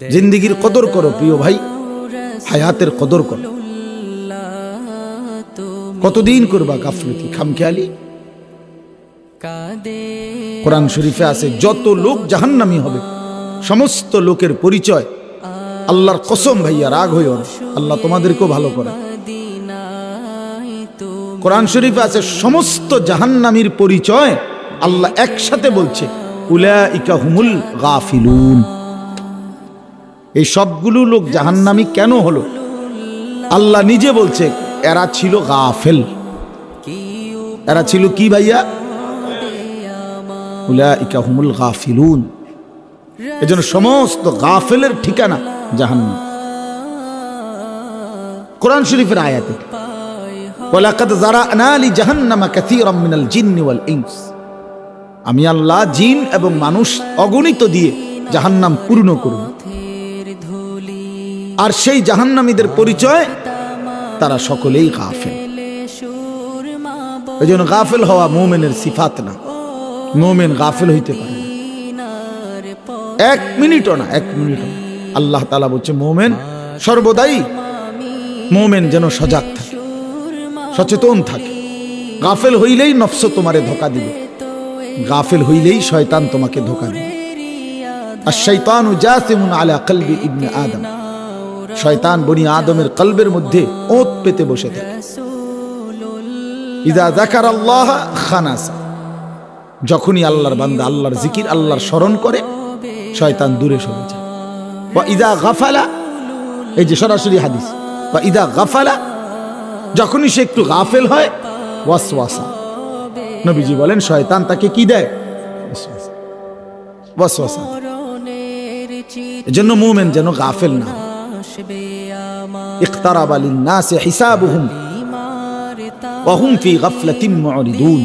জিন্দিগির কদর করো প্রিয় ভাই হায়াতের কদর করো। কতদিন করবা গাফলতি খামখেয়ালি? কোরআন শরীফে আছে যত লোক জাহান্নামি হবে সমস্ত লোকের পরিচয় আল্লাহর কসম ভাইয়া রাগ হইও না। আল্লাহ তোমাদেরকেও ভালো করে। কোরআন শরীফে আছে সমস্ত জাহান্নামীর পরিচয় আল্লাহ একসাথে বলছে উলাইকা হুমুল গাফিলুন। এই সবগুলো লোক জাহান্নামী কেন হলো? আল্লাহ নিজে বলছে, এরা ছিল গাফেল। এরা ছিল কি ভাইয়া? উলাইকা হুমুল গাফিলুন। এজন্য সমস্ত গাফেলের ঠিকানা জাহান্নাম। কোরআন শরীফের আয়াতে জাহান্নামা মিনাল আমি আল্লাহ জিন এবং মানুষ অগণিত দিয়ে জাহান্নাম পূর্ণ করব। আর সেই জাহান্নামীদের পরিচয় তারা সকলেই গাফেল। এই জন্য গাফেল হওয়া মোমেনের সিফাত না। মোমেন গাফেল হইতে পারে এক মিনিটও না, এক মিনিটও আল্লাহ তালা বলছে, মোমেন সর্বদাই মোমেন যেন সজাগ থাকে, সচেতন থাকে। গাফেল হইলেই নফস তোমারে ধোকা দিবে। গাফেল হইলেই শয়তান তোমাকে ধোকা দিবে। আর শৈতান জাসিমুন আলা কলবি ইবনে আদম। শয়তান বনি আদমের কলবের মধ্যে ওত পেতে বসে থাকে। আল্লাহ খানাসা। যখনই আল্লাহর বান্দা আল্লাহর জিকির, আল্লাহর স্মরণ করে, শয়তান দূরে সরে যায়। বা ইদা গাফালা, এই যে সরাসরি হাদিস। বা ইদা গাফালা, যখনই সে একটু গাফেল হয়, ওয়াসওয়াসা। নবীজি বলেন, শয়তান তাকে কি দেয়। ওয়াসওয়াসা। এজন্য মুমিন যেন গাফেল না হয়। اقترب للناس حسابهم وهم في غفلة معرضون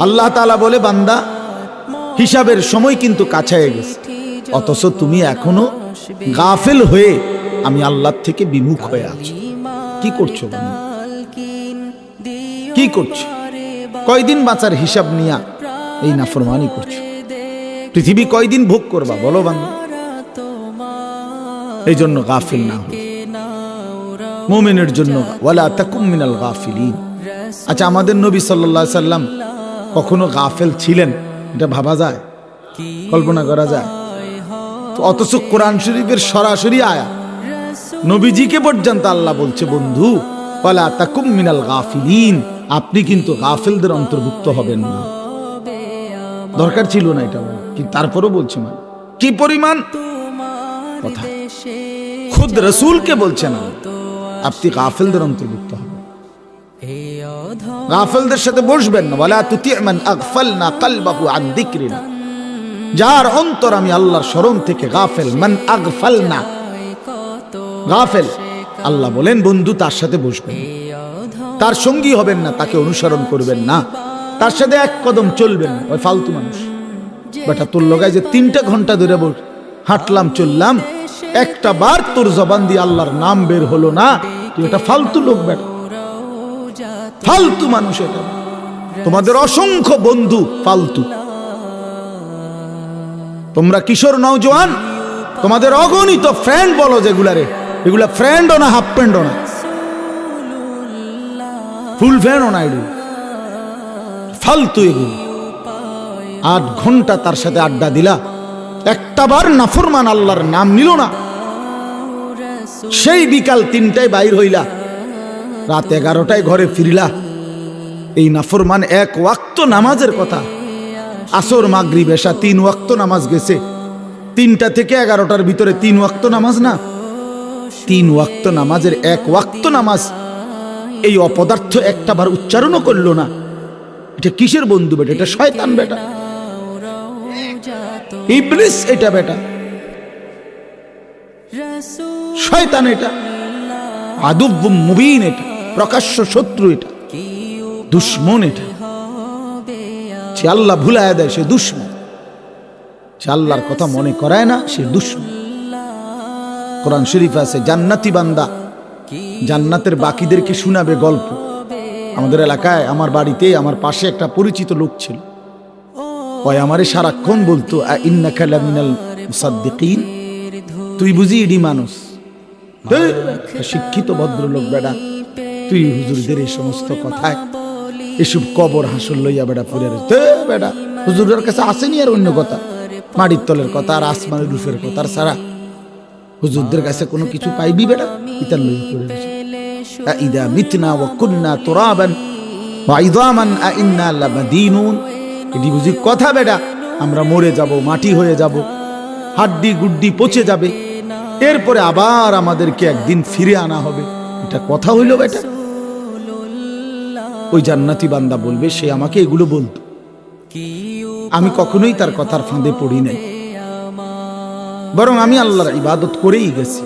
আল্লাহ তাআলা বলে বান্দা হিসাবের সময় কিন্তু কাছায় গেছে অথচ তুমি এখনো গাফেল হয়ে আমি আল্লাহ থেকে বিমুখ হয়ে আছো কি করছো বান্দা? কি করছো কয়দিন বাঁচার হিসাব নিয়া এই নাফরমানি করছো পৃথিবী কয়দিন ভোগ করবা বলো বান্দা এই জন্য গাফিল না হই মোমেনের জন্য। ওয়ালা তাকুম মিনাল গাফিলিন। আচ্ছা আমাদের নবী আলাইহি সাল্লাম কখনো গাফেল ছিলেন? এটা ভাবা যায়? কল্পনা করা যায়? অথচ কোরআন শরীফের সরাসরি আয়া। নবীজিকে পর্যন্ত আল্লাহ বলছে, বন্ধু, ওয়ালা তাকুম মিনাল গাফিলিন। আপনি কিন্তু গাফেলদের অন্তর্ভুক্ত হবেন না। দরকার ছিল না এটা। কিন্তু তারপরও বলছে মানে কি পরিমাণ? কথা। খুদ রসুলকে বলছেন আপনি গাফেলদের অন্তর্ভুক্ত হবেন। গাফেলদের সাথে বসবেন না। তুতিমান কলবাহু আন যিকরিনা যার অন্তর আমি আল্লাহর স্মরণ থেকে গাফেল। মান আগফালনা। গাফেল। আল্লাহ বলেন বন্ধু তার সাথে বসবেন তার সঙ্গী হবেন না তাকে অনুসরণ করবেন না। তার সাথে এক কদম চলবেন না। ওই ফালতু মানুষ। বেটা তোর লগায় যে তিনটা ঘণ্টা ধরে বস হাঁটলাম চললাম একটা বার তোর জবান দিয়ে আল্লাহর নাম বের হলো না। তুই এটা ফালতু লোক বেটা। ফালতু মানুষ এটা। তোমাদের অসংখ্য বন্ধু ফালতু। তোমরা কিশোর নওজোয়ান তোমাদের অগণিত ফ্রেন্ড বলো যেগুলারে এগুলা ফ্রেন্ডও না হাফ ফ্রেন্ডও না। ফুল ফ্যানও না এগুলো। ফালতু এগুলো। আট ঘণ্টা তার সাথে আড্ডা দিলা। একটা বার নাফরমান আল্লাহর নাম নিল না। সেই বিকাল তিনটায় বাইর হইলা। রাত এগারোটায় ঘরে ফিরিলা। এই নাফরমান এক ওয়াক্ত নামাজের কথা। আসর মাগরি বেশা তিন ওয়াক্ত নামাজ গেছে। তিনটা থেকে এগারোটার ভিতরে তিন ওয়াক্ত নামাজ না? তিন ওয়াক্ত নামাজের এক ওয়াক্ত নামাজ এই অপদার্থ একটা বার উচ্চারণও করল না। এটা কিসের বন্ধু বেটা? এটা শয়তান বেটা। ইবলিস এটা বেটা। শয়তান এটা আদুব মুবিন এটা, প্রকাশ্য শত্রু এটা, দুশ্মন এটা। সে আল্লাহ ভুলায় দেয়, সে দুশ্মন। সে আল্লাহর কথা মনে করায় না, সে দুশ্মন। কোরআন শরীফ আছে, জান্নাতি বান্দা, জান্নাতের বাকিদেরকে শোনাবে গল্প? আমাদের এলাকায়, আমার বাড়িতে, আমার পাশে একটা পরিচিত লোক ছিল। ওই আমারে সারাক্ষণ বলতো ইন্নাকা লামিনাল মুসাদ্দিকিন? তুই বুঝি ইডি মানুষ? শিক্ষিত ভদ্রলোক বেড়া তুই হুজুরদের এই সমস্ত কথায় এসব কবর হাসল লইয়া বেড়া পুরে বেড়া হুজুরের কাছে আসেনি আর অন্য কথা। মাটির তলের কথা আর আসমানের রূপের কথা আর সারা হুজুরদের কাছে কোনো কিছু পাইবি বেড়া ইতার লইয়া পড়ে রয়েছে ইদা মিতনা ওয়া কুন্না তুরাবান ওয়া আ ইন্না এটি বুঝি কথা বেটা, আমরা মরে যাব, মাটি হয়ে যাব। হাড্ডি গুড্ডি পচে যাবে। এরপরে আবার আমাদেরকে একদিন ফিরে আনা হবে। এটা কথা হইল বেটা। ওই জান্নাতি বান্দা বলবে, সে আমাকে এগুলো বলতো। আমি কখনোই তার কথার ফাঁদে পড়ি নাই। বরং আমি আল্লাহর ইবাদত করেই গেছি।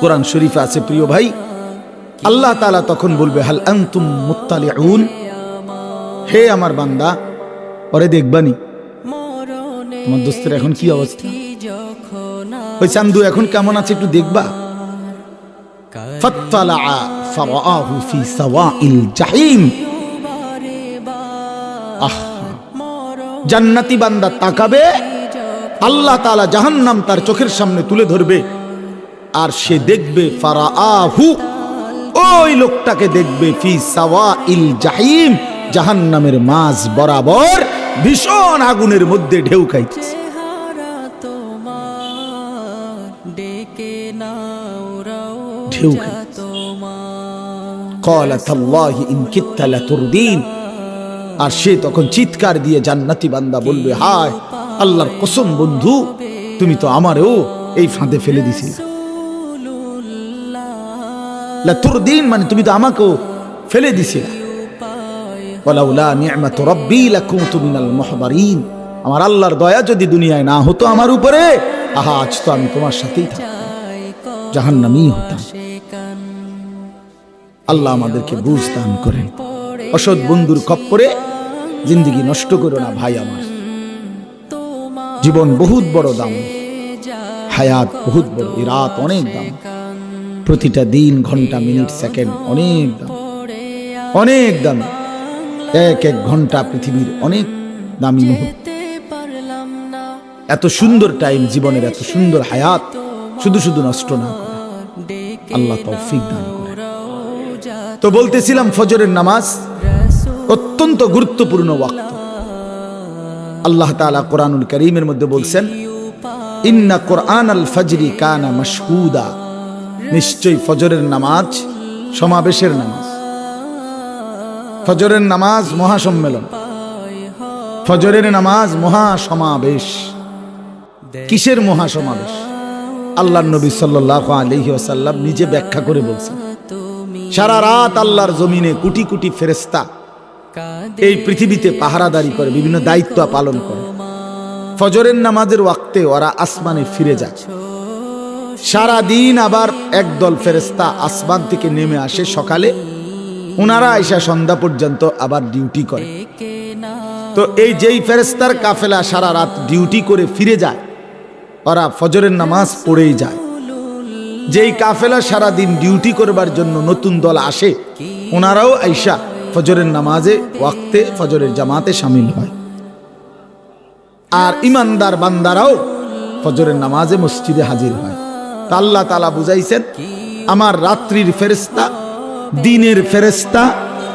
কোরআন শরীফে আছে, প্রিয় ভাই, আল্লাহ তাআলা তখন বলবে, হাল আনতুম মুত্তালিউন? হে আমার বান্দা, পরে দেখবানি। তোমার দোস্তের এখন কি অবস্থা? ওই চান্দু এখন কেমন আছে একটু দেখবা। জান্নাতি বান্দা তাকাবে, আল্লাহ তালা তার চোখের সামনে তুলে ধরবে, আর সে দেখবে ফারা আহু ওই লোকটাকে দেখবে ফি সাওয়া ইল জাহিম, জাহান্নামের মাঝ বরাবর। ভীষণ আগুনের মধ্যে ঢেউ খাইতেছে ঢেউ আর সে তখন চিৎকার দিয়ে জান্নাতি বান্দা বলবে হায় আল্লাহর কসম বন্ধু তুমি তো আমারও এই ফাঁদে ফেলে দিছিলে। লাতুরদিন মানে তুমি তো আমাকেও ফেলে দিছিলে। আমার আল্লাহর দয়া যদি দুনিয়ায় না হতো আমার উপরে, আহা, আজ তো আমি তোমার সাথেই থাকতাম জাহান্নামী হতাম। আল্লাহ আমাদেরকে বুঝ দান করেন। অসৎ বন্ধুর খপ্পরে জিন্দগি নষ্ট করো না ভাই আমার। জীবন বহুত বড় দাম, হায়াত বহুত বড় রাত অনেক দাম। প্রতিটা দিন, ঘণ্টা, মিনিট, সেকেন্ড অনেক দাম। অনেক দাম। এক এক ঘণ্টা পৃথিবীর অনেক দামি মুহূর্ত। এত সুন্দর টাইম জীবনের এত সুন্দর হায়াত শুধু শুধু নষ্ট না করে। আল্লাহ তৌফিক দান করে। তো বলতেছিলাম ফজরের নামাজ অত্যন্ত গুরুত্বপূর্ণ ওয়াক্ত। আল্লাহ তাআলা কোরআনুল করিমের মধ্যে বলছেন ইন্না কোরআন আল ফজরি কানা মাশহুদা। নিশ্চয়ই ফজরের নামাজ সমাবেশের নামাজ। ফজরের নামাজ মহাসম্মেলন। ফজরের নামাজ মহাসমাবেশ। কিসের মহাসমাবেশ? আল্লাহ নবী সাল্লাল্লাহু আলাইহি ওয়াসাল্লাম নিজে ব্যাখ্যা করে বলছেন, সারা রাত আল্লাহর জমিনে কোটি কোটি ফেরেস্তা এই পৃথিবীতে পাহারাদারি করে, বিভিন্ন দায়িত্ব পালন করে। ফজরের নামাজের ওয়াক্তে ওরা আসমানে ফিরে যায়। সারা দিন আবার একদল ফেরেস্তা আসমান থেকে নেমে আসে সকালে। ওনারা আইসা সন্ধ্যা পর্যন্ত আবার ডিউটি করে। তো এই যেই ফেরেস্তার কাফেলা সারা রাত ডিউটি করে ফিরে যায়, ওরা ফজরের নামাজ পড়েই যায়। যেই কাফেলা সারা দিন ডিউটি করবার জন্য নতুন দল আসে ওনারাও আইসা ফজরের নামাজে ওয়াক্তে ফজরের জামাতে সামিল হয়। আর ইমানদার বান্দারাও ফজরের নামাজে মসজিদে হাজির হয়। তা আল্লাহ তালা বুঝাইছেন, আমার রাত্রির ফেরেস্তা দিনের ফেরেস্তা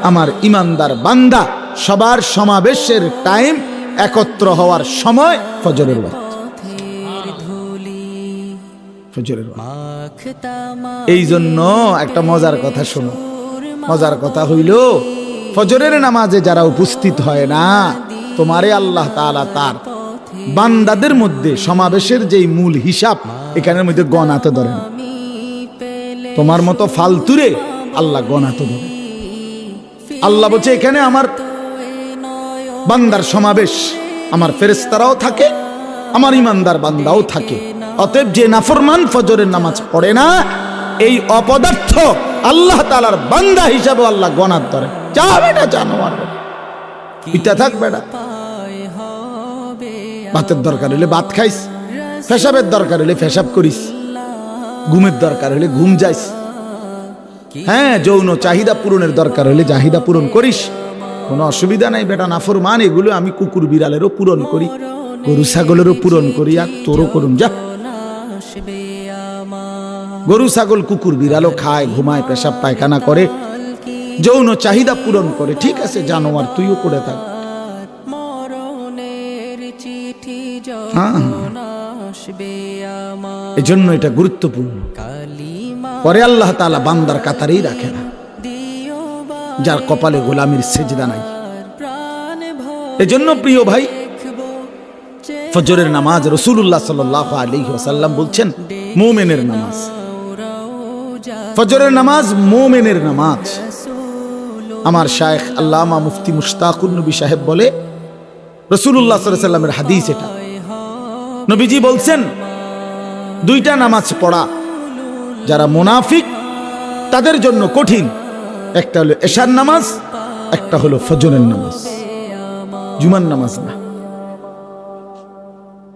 আমার ইমানদার বান্দা, সবার সমাবেশের টাইম একত্র হওয়ার সময় ফজরের এই জন্য একটা মজার কথা শোনো। মজার কথা হইল, ফজরের নামাজে যারা উপস্থিত হয় না, তোমারে আল্লাহ তাআলা তার বান্দাদের মধ্যে সমাবেশের যেই মূল হিসাব, এখানের মধ্যে গণাতে ধরে তোমার মতো ফালতুরে আল্লাহ গণাতে ধরে। আল্লাহ বলছে, এখানে আমার বান্দার সমাবেশ, আমার ফেরেস্তারাও থাকে, আমার ইমানদার বান্দাও থাকে। অতএব যে নাফরমান ফজরের নামাজ পড়ে না, এই অপদার্থ আল্লাহ তালার বান্দা হিসাবে আল্লাহ গণার ধরে। যা বেটা জানোয়ার পিতা থাক বেটা। পায় হবে ভাতের দরকার হলে ভাত খাইস ফেসাবের দরকার হলে ফেসাব করিস, ঘুমের দরকার হলে ঘুম যাইস। হ্যাঁ যৌন চাহিদা পূরণের দরকার হলে চাহিদা পূরণ করিস। কোনো অসুবিধা নাই বেটা নাফর মান এগুলো আমি কুকুর বিড়ালেরও পূরণ করি, গরু ছাগলেরও পূরণ করি আর তোরও করুন, যা। গরু, ছাগল, কুকুর বিড়ালও খায়, ঘুমায়, পেশাব, পায়খানা করে, যৌন চাহিদা পূরণ করে, ঠিক আছে জানোয়ার তুইও করে থাক। হ্যাঁ। এজন্য এটা গুরুত্বপূর্ণ। পরে আল্লাহ তাআলা বান্দার কাতারেই রাখে না, যার কপালে গোলামির সেজদা নাই। এজন্য প্রিয় ভাই, ফজরের নামাজ রসুল্লাহ সাল্লাহ আলী ওসাল্লাম বলছেন, মোমেনের নামাজ। ফজরের নামাজ মোমেনের নামাজ। আমার শায়েখ আল্লামা মুফতি মুশতাকুর নবী সাহেব বলে রসুল্লাহ সাল্লামের হাদিস এটা। নবীজি বলছেন, দুইটা নামাজ পড়া যারা মুনাফিক, তাদের জন্য কঠিন। একটা হলো এশার নামাজ, একটা হলো ফজরের নামাজ। জুমার নামাজ না।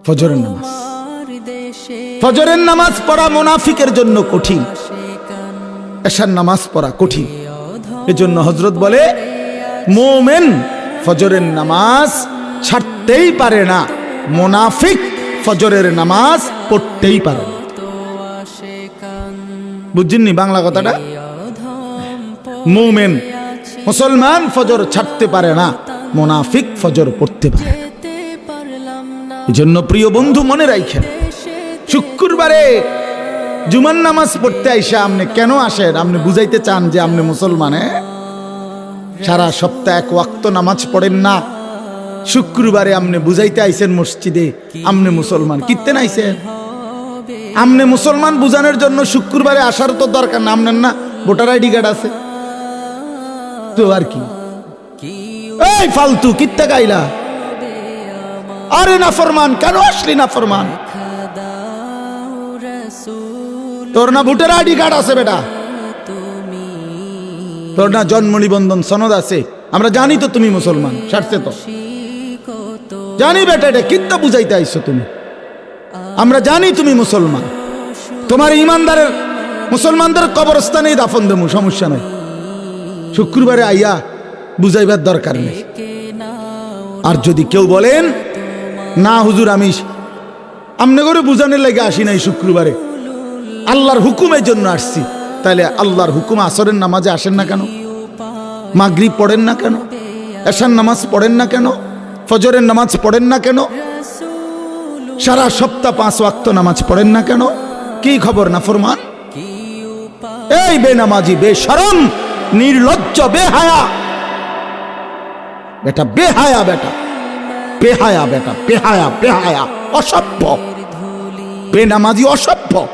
ফজরের নামাজ। ফজরের নামাজ পড়া মুনাফিকের জন্য কঠিন। এশার নামাজ পড়া কঠিন। এজন্য হজরত বলে, মোমেন ফজরের নামাজ ছাড়তেই পারে না। মোনাফিক ফজরের নামাজ পড়তেই পারে না। বুঝছেননি বাংলা কথাটা? মোমেন মুসলমান ফজর ছাড়তে পারে না, মোনাফিক ফজর পড়তে পারে এই জন্য প্রিয় বন্ধু, মনে রাখেন শুক্রবারে জুমার নামাজ পড়তে আইসা আপনি কেন আসেন? আপনি বুঝাইতে চান যে আপনি মুসলমান হ্যাঁ? সারা সপ্তাহ এক ওয়াক্ত নামাজ পড়েন না। শুক্রবারে আপনি বুঝাইতে আইসেন মসজিদে, আপনি মুসলমান। কিত্তেন আইছেন আপনি মুসলমান বুঝানোর জন্য শুক্রবারে আসার তো দরকার না। আপনার না, ভোটার আইডি কার্ড আছে। তো আর কি? এই ফালতু, কিত্তে গাইলা? আরে না ফরমান কেন আসলি না ফরমান তোর না ভোটার আইডি কার্ড আছে বেটা। তোর না জন্ম নিবন্ধন সনদ আছে। আমরা জানি তো তুমি মুসলমান, সারছে তো। জানি বেটা এটা, কিত্তা বুঝাইতে আইছো তুমি? আমরা জানি তুমি মুসলমান। তোমার ইমানদারের মুসলমানদের কবরস্থানেই দাফন দেবো, সমস্যা নাই। শুক্রবারে আইয়া বুঝাইবার দরকার নেই। আর যদি কেউ বলেন, না হুজুর, আমি আমনে করে বুঝানোর লাগে আসি নাই শুক্রবারে। আল্লাহর হুকুমের জন্য আসছি। তাহলে আল্লাহর হুকুম আসরের নামাজে আসেন না কেন? মাগরিব পড়েন না কেন? এশার নামাজ পড়েন না কেন? ফজরের নামাজ পড়েন না কেন? সারা সপ্তাহ পাঁচ ওয়াক্ত নামাজ পড়েন না কেন? কি খবর না ফরমান? এই বেনামাজি, বেশরম, নির্লজ্জ, বেহায়া। বেটা বেহায়া বেটা। বেহায়া বেটা, বেহায়া বেহায়া। অসভ্য। বেনামাজি অসভ্য।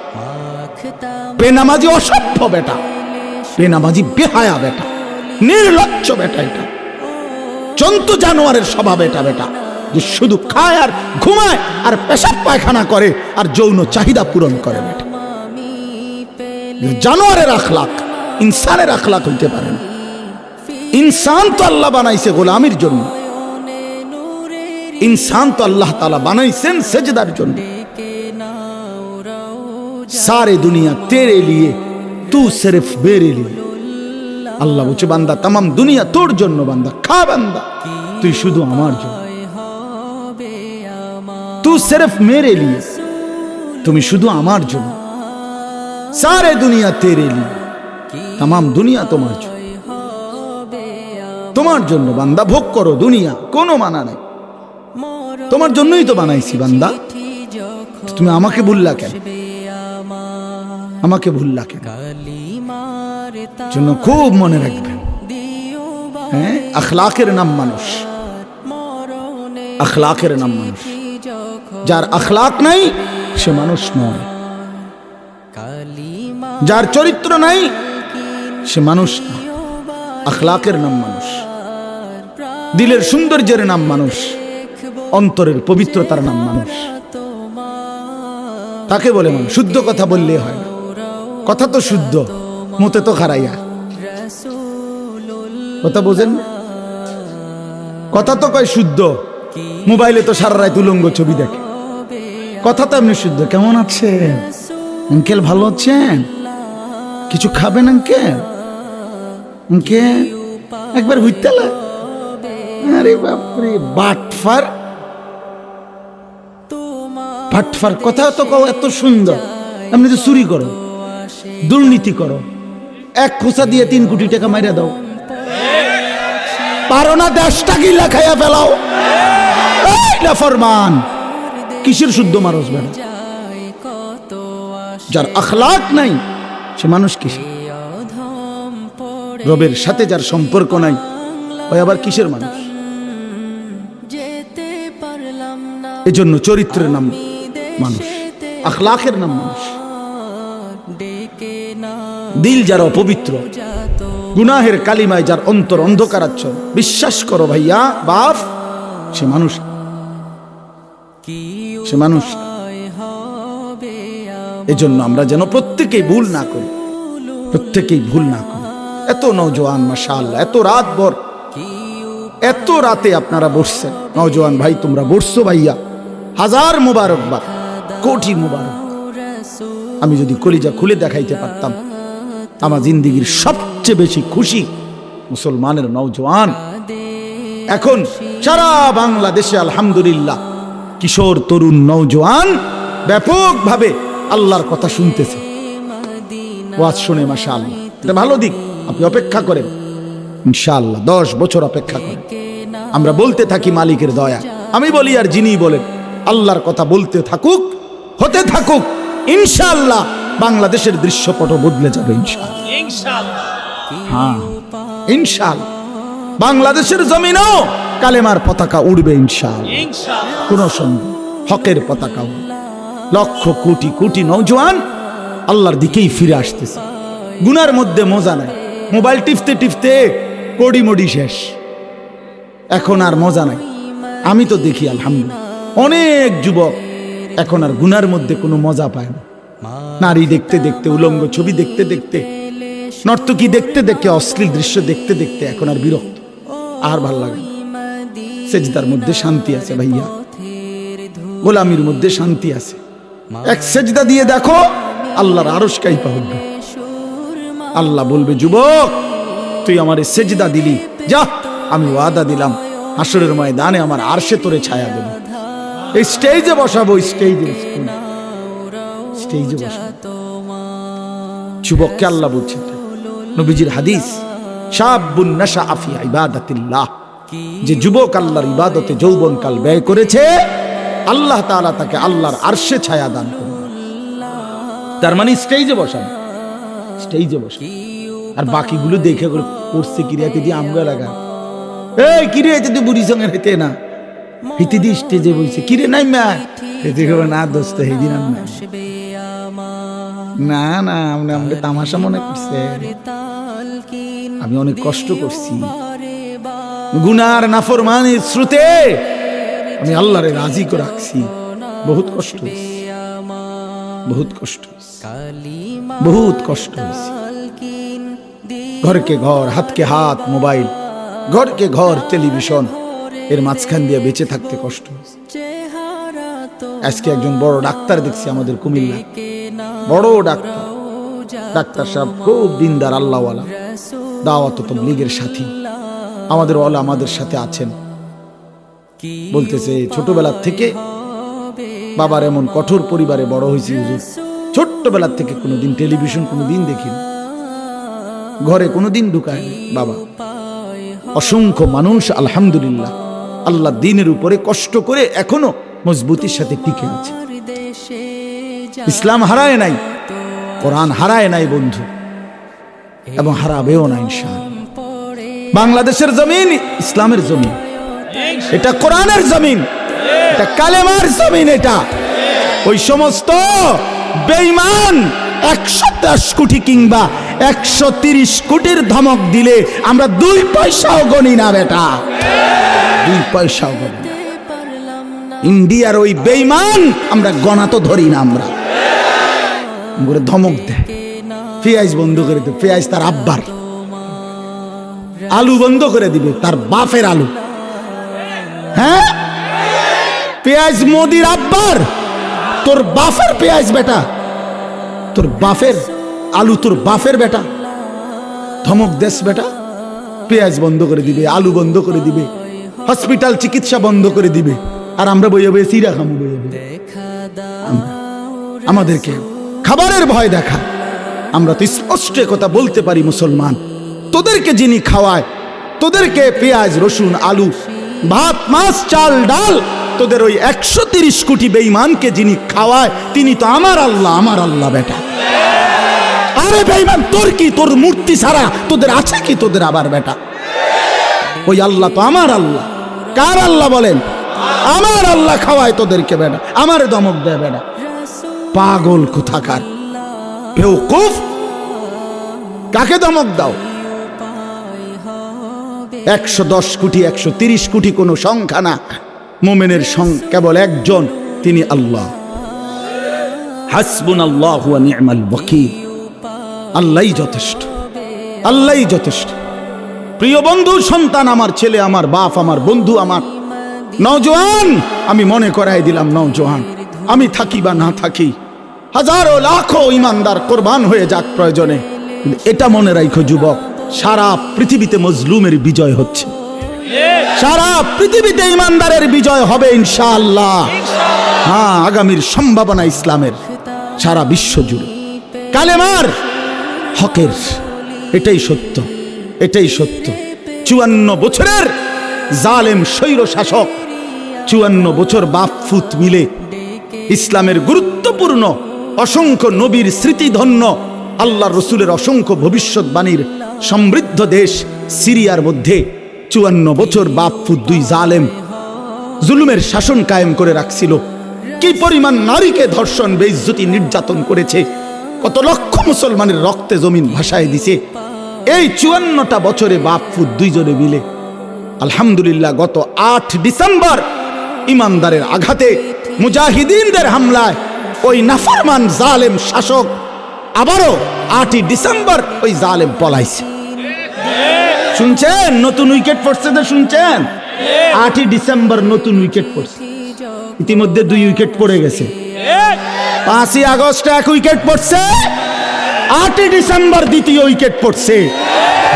বেনামাজি অসভ্য বেটা। বেনামাজি বেহায়া বেটা। নির্লজ্জ বেটা এটা। জন্তু জানোয়ারের স্বভাব এটা বেটা। যে শুধু খায় আর ঘুমায় আর পেশাব পায়খানা করে আর যৌন চাহিদা পূরণ করে বেটা। জানোয়ারের আখলাক ইনসানের আখলাক হইতে পারে না। ইনসান তো আল্লাহ বানাইছে গোলামির জন্য। ইনসান তো আল্লাহ তালা বানাইছেন সেজদার জন্য। সারে দুনিয়া তেরে লিয়ে তু সির্ফ বেরে লিয়ে। আল্লাহ বলছে বান্দা তামাম দুনিয়া তোর জন্য বান্দা খা বান্দা তুই শুধু আমার জন্য। সির্ফ মেরে লিয়ে তুমি শুধু আমার জন্য সারে দুনিয়া তেরে লিয়ে তামাম দুনিয়া তোমার জন্য তোমার জন্য বান্দা ভোগ করো দুনিয়া কোনো মানা নাই মর তোমার জন্যই তো বানাইছি বান্দা তুমি আমাকে ভুললা কেন আমাকে ভুললা কেন জন্য খুব মনে রাখবেন হ্যাঁ আখলাকের নাম মানুষ মরণে আখলাকের নাম মানুষ যার আখলাক নাই, সে মানুষ নয়। যার চরিত্র নাই, সে মানুষ না। আখলাকের নাম মানুষ। দিলের সৌন্দর্যের নাম মানুষ। অন্তরের পবিত্রতার নাম মানুষ। তাকে বলে মানুষ। শুদ্ধ কথা বললে হয় কথা তো শুদ্ধ, মতে তো খারাইয়া। কথা বোঝেন কথা তো কয় শুদ্ধ। মোবাইলে তো সারা রাত উলঙ্গ ছবি দেখে। কথা তো এমনি শুদ্ধ। কেমন আছেন আঙ্কেল ভালো আছেন? কিছু খাবেন আঙ্কেল? একবার হইতে আরে বাপরে, বাটফার। ফাটফার কথা তো কও, এত সুন্দর। আপনি তো চুরি করো, দুর্নীতি করো, এক খোসা দিয়ে তিন কোটি টাকা মাইরা দাও। পারো না দেশটা গিলা খাইয়া ফেলাও ফরমান কিসের শুদ্ধ মানুষ বেড়া যার আখলাক নাই, সে মানুষ কিসের? রবের সাথে যার সম্পর্ক নাই, ওই আবার কিসের মানুষ? এজন্য চরিত্রের নাম মানুষ, আখলাকের নাম মানুষ। দিল যার অপবিত্র, গুনাহের কালিমায় যার অন্তর অন্ধকারাচ্ছ বিশ্বাস করো ভাইয়া, বাপ, সে মানুষ সে মানুষ। এজন্য আমরা যেন প্রত্যেকেই ভুল না করি। প্রত্যেকেই ভুল না করি। এত নৌজওয়ান মাশাআল্লাহ, এত রাত ভর, এত রাতে আপনারা বসছেন। নওজোয়ান ভাই, তোমরা বসছো ভাইয়া। হাজার মুবারকবাদ, কোটি মুবারক। আমি যদি কলিজা খুলে দেখাইতে পারতাম, আমার জিন্দিগির সবচেয়ে বেশি খুশি মুসলমানের নওজোয়ান। এখন সারা বাংলাদেশে আলহামদুলিল্লাহ কিশোর তরুণ নওজোয়ান ব্যাপকভাবে আল্লাহর কথা শুনতেছে। ওয়াজ শুনে মাসা আল্লাহ এটা ভালো দিক। আপনি অপেক্ষা করেন। ইনশাআল্লাহ দশ বছর অপেক্ষা করেন। আমরা বলতে থাকি মালিকের দয়া। আমি বলি আর যিনি বলেন আল্লাহর কথা বলতে থাকুক হতে থাকুক ইনশাআল্লাহ বাংলাদেশের দৃশ্যপট বদলে যাবে ইনশাআল্লাহ। হ্যাঁ ইনশাআল্লাহ। বাংলাদেশের জমিনও কালেমার পতাকা উড়বে ইনশাল কোন সন্দেহ হকের পতাকা। লক্ষ কোটি কোটি নৌজওয়ান আল্লাহর দিকেই ফিরে আসতেছে। গুনার মধ্যে মজা নাই। মোবাইল টিপতে টিপতে কড়ি মডি শেষ। এখন আর মজা নাই। আমি তো দেখি আলহামদুলিল্লাহ। অনেক যুবক এখন আর গুনার মধ্যে কোনো মজা পায় না। নারী দেখতে দেখতে উলঙ্গ ছবি দেখতে দেখতে নর্তকী দেখতে দেখতে অশ্লীল দৃশ্য দেখতে দেখতে এখন আর বিরক্ত। আর ভালো লাগে সেজদার মধ্যে শান্তি আছে ভাইয়া। গোলামির মধ্যে শান্তি আছে। এক সেজদা দিয়ে দেখো, আল্লাহর আরস কাইপা হবে আল্লাহ বলবে, যুবক, তুই আমার সেজদা দিলি। যা, আমি ওয়াদা দিলাম। হাসরের ময়দানে আমার আরশে তোরে ছায়া দেব। এই স্টেজে বসাবো স্টেজে স্টেজে বসাবো। যুবককে আল্লাহ বলছেন নবীজির হাদিস। শাবুন নাশা আফি ইবাদাতিল্লাহ। যে যুবক আল্লাহর ইবাদতে যৌবনকাল ব্যয় করেছে আল্লাহ তাআলা তাকে আল্লাহর আরশে ছায়া দান করবে তার মানে স্টেজে বসান। স্টেজে বসানো। আর বাকিগুলো দেখে করে করছে কিরিয়াতে দিয়ে আমগা লাগা এই কিরিয়াতে তুই বুড়ি সঙ্গে হেতে না। হিতে দিয়ে স্টেজে বলছে কিরে নাই মা। হেতে করে না দোস্ত হেদিন আমার। না না আপনি আমাকে তামাশা মনে করছে। আমি অনেক কষ্ট করছি। গুনার নাফরমানির শ্রুতে আমি আল্লাহরে রাজি করে রাখছি। বহুত কষ্ট বহুত কষ্ট বহুত কষ্ট ঘরকে ঘর হাতকে হাত মোবাইল। ঘরকে ঘর টেলিভিশন। এর মাঝখান দিয়ে বেঁচে থাকতে কষ্ট আজকে একজন বড় ডাক্তার দেখছি আমাদের কুমিল্লা। বড় ডাক্তার। ডাক্তার সাহেব খুব দিনদার আল্লাহওয়ালা। দাওয়াত তবলিগের সাথী। আমাদের ওয়ালা আমাদের সাথে আছেন। বলতেছে ছোটবেলার থেকে বাবার এমন কঠোর পরিবারে বড় হয়েছি হুজুর। ছোট্টবেলার থেকে কোনোদিন টেলিভিশন, কোনোদিন দেখিনি ঘরে কোনোদিন ঢুকায় না, বাবা। অসংখ্য মানুষ, আলহামদুলিল্লাহ, আল্লাহ দিনের উপরে কষ্ট করে এখনও মজবুতির সাথে টিকে আছে। ইসলাম হারায় নাই। কোরআন হারায় নাই বন্ধু, এবং হারাবেও না পড়ে বাংলাদেশের জমিন ইসলামের জমিন, এটা কোরআনের জমিন, এটা কালেমার জমিন এটা। ওই সমস্ত বেঈমান একশো দশ কোটি কিংবা একশো তিরিশ কোটির ধমক দিলে আমরা দুই পয়সাও গণি না বেটা। দুই পয়সাও গণি ইন্ডিয়ার ওই বেঈমান, আমরা গণা তো ধরি না আমরা। করে ধমক দেয় পেঁয়াজ বন্ধ করে দেবে পেঁয়াজ তার আব্বার। আলু বন্ধ করে দিবে, তার বাপের আলু। হ্যাঁ? পেঁয়াজ মোদির আব্বার। তোর বাপের পেঁয়াজ বেটা। তোর বাপের আলু তোর বাপের বেটা। ধমক দেশ বেটা। পেঁয়াজ বন্ধ করে দিবে, আলু বন্ধ করে দিবে। হসপিটাল চিকিৎসা বন্ধ করে দিবে। আর আমরা বইয়ে বইয়ে সিরা খামু বইয়ে আমাদেরকে খাবারের ভয় দেখা। আমরা তো স্পষ্ট কথা বলতে পারি মুসলমান। তোদেরকে যিনি খাওয়ায়, তোদেরকে পেঁয়াজ, রসুন, আলু, ভাত, মাছ, চাল, ডাল, তোদের ওই একশো তিরিশ কোটি বেঈমানকে যিনি খাওয়ায়, তিনি তো আমার আল্লাহ আমার আল্লাহ বেটা। আরে বেঈমান, তোর কি, তোর মূর্তি ছাড়া তোদের আছে কি তোদের আবার বেটা? ওই আল্লাহ তো আমার আল্লাহ। কার আল্লাহ বলেন? আমার আল্লাহ খাওয়ায় তোদেরকে বেটা। আমার দমক দেয় বেটা। পাগল কোথাকার? বেউকুফ কাকে দমক দাও? একশো দশ কোটি, একশো তিরিশ কোটি কোনো সংখ্যা না। মোমেনের কেবল একজন, তিনি আল্লাহ। হাসবুন আল্লাহ নিয়মাল ওয়াকিল। আল্লাহই যথেষ্ট আল্লাহই যথেষ্ট। প্রিয় বন্ধু, সন্তান আমার, ছেলে আমার, বাপ আমার, বন্ধু আমার। নওজোয়ান! আমি মনে করাই দিলাম নওজোয়ান। আমি থাকি বা না থাকি। হাজারো লাখো ইমানদার কোরবান হয়ে যাক প্রয়োজনে। এটা মনে রাখো যুবক, সারা পৃথিবীতে মজলুমের বিজয় হচ্ছে। সারা পৃথিবীতে ইমানদারের বিজয় হবে ইনশাআল্লাহ। হ্যাঁ আগামীর সম্ভাবনা ইসলামের সারা বিশ্ব জুড়ে। কালেমার হকের, এটাই সত্য এটাই সত্য। চুয়ান্ন বছরের জালেম স্বৈর শাসক চুয়ান্ন বছর বাপ ফুত মিলে ইসলামের গুরুত্বপূর্ণ, অসংখ্য নবীর স্মৃতিধন্য আল্লাহ রসুলের অসংখ্য ভবিষ্যৎবাণীর সমৃদ্ধ দেশ সিরিয়ার মধ্যে চুয়ান্ন বছর বাপ দুই জালেম জুলুমের শাসন কায়েম করে রাখছিল। কি পরিমাণ নারীকে ধর্ষণ, বেইজ্জতি, নির্যাতন করেছে, কত লক্ষ মুসলমানের রক্তে জমিন ভাসায় দিছে। এই চুয়ান্নটা বছরে বাপফুত দুইজনে মিলে, আলহামদুলিল্লাহ গত আট ডিসেম্বর ইমানদারের আঘাতে মুজাহিদিনদের হামলায় ওই নাফরমান জালেম শাসক আবারও আটই ডিসেম্বর ওই জালেম পলাইছে। শুনছেন? নতুন উইকেট পড়ছে তো শুনছেন? আটই ডিসেম্বর নতুন উইকেট পড়ছে। ইতিমধ্যে দুই উইকেট পড়ে গেছে। পাঁচই আগস্ট এক উইকেট পড়ছে। আটই ডিসেম্বর দ্বিতীয় উইকেট পড়ছে।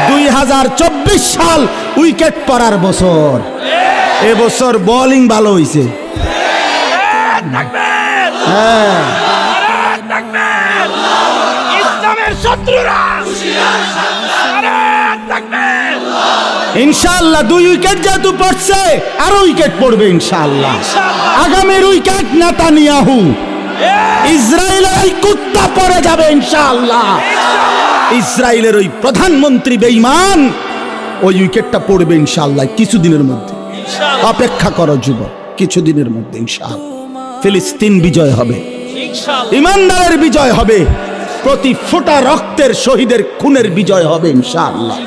দুই হাজার চব্বিশ সাল উইকেট পড়ার বছর। এবছর বোলিং ভালো হয়েছে হ্যাঁ ইসলামের শত্রুরা ইনশাআল্লাহ দুই উইকেট যেহেতু পড়ছে আরও উইকেট পড়বে ইনশাআল্লাহ। আগামীর উইকেট নেতানিয়াহু। ইসরায়েলের ওই কুত্তা পড়ে যাবে ইনশাআল্লাহ। ইসরায়েলের ওই প্রধানমন্ত্রী বেঈমান ওই উইকেটটা পড়বে ইনশাআল্লাহ কিছুদিনের মধ্যে। অপেক্ষা করো যুবক কিছুদিনের মধ্যে ইনশাআল্লাহ। ফিলিস্তিন বিজয় হবে। ইমানদারের বিজয় হবে। প্রতি ফোটা রক্তের শহীদের খুনের বিজয় হবে ইনশাআল্লাহ।